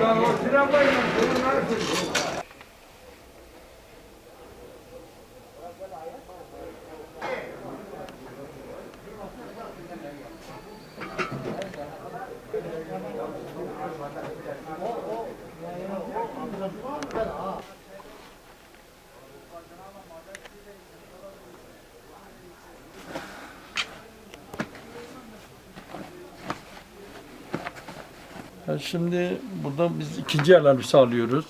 Ben o tramvayla bunlar O o yani o Şimdi burada biz ikinci el elbise alıyoruz.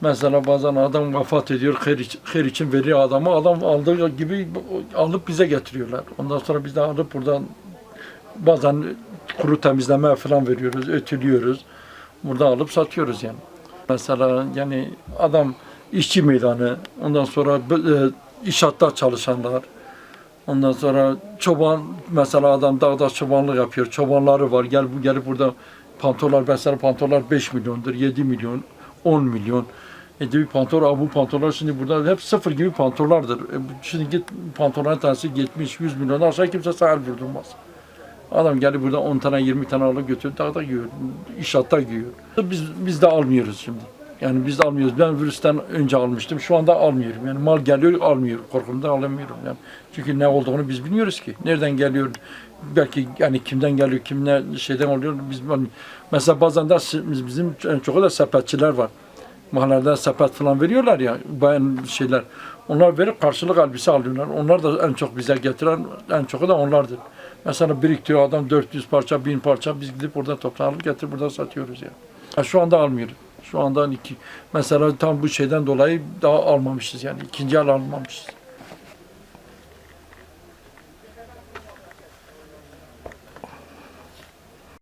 Mesela bazen adam vefat ediyor, hayır, için- hayır için veriyor adamı. Adam aldığı gibi alıp bize getiriyorlar. Ondan sonra biz de alıp buradan bazen kuru temizleme falan veriyoruz, ötülüyoruz. Burada alıp satıyoruz yani. Mesela yani adam işçi meydanı, ondan sonra e, inşaatta çalışanlar, ondan sonra çoban mesela adam dağda çobanlık yapıyor, çobanları var. Gel bu gelip burada pantollar mesela pantollar 5 milyondur, 7 milyon, 10 milyon. E bir pantolon, bu pantolonlar şimdi burada hep sıfır gibi pantollardır. E, şimdi git pantolonun tanesi 70-100 milyon aşağı kimse sahil vurdurmaz. Adam gelip burada 10 tane 20 tane alıp götürüp dağda giyiyor. İnşaatta giyiyor. Biz, biz de almıyoruz şimdi. Yani biz almıyoruz. Ben virüsten önce almıştım. Şu anda almıyorum. Yani mal geliyor almıyorum. Korkumdan alamıyorum. Yani. Çünkü ne olduğunu biz bilmiyoruz ki. Nereden geliyor? Belki yani kimden geliyor, kim ne şeyden oluyor biz. Mesela bazen de biz- bizim en çok da sepetçiler var. Mahallede sepet falan veriyorlar ya bayan şeyler. Onlar verip karşılık elbise alıyorlar. Onlar da en çok bize getiren en çok da onlardır. Mesela biriktiriyor adam 400 parça, 1000 parça biz gidip oradan toplanıp getirip burada satıyoruz ya. Ha, şu anda almıyoruz. Şu anda iki. Mesela tam bu şeyden dolayı daha almamışız yani. ikinci el almamışız.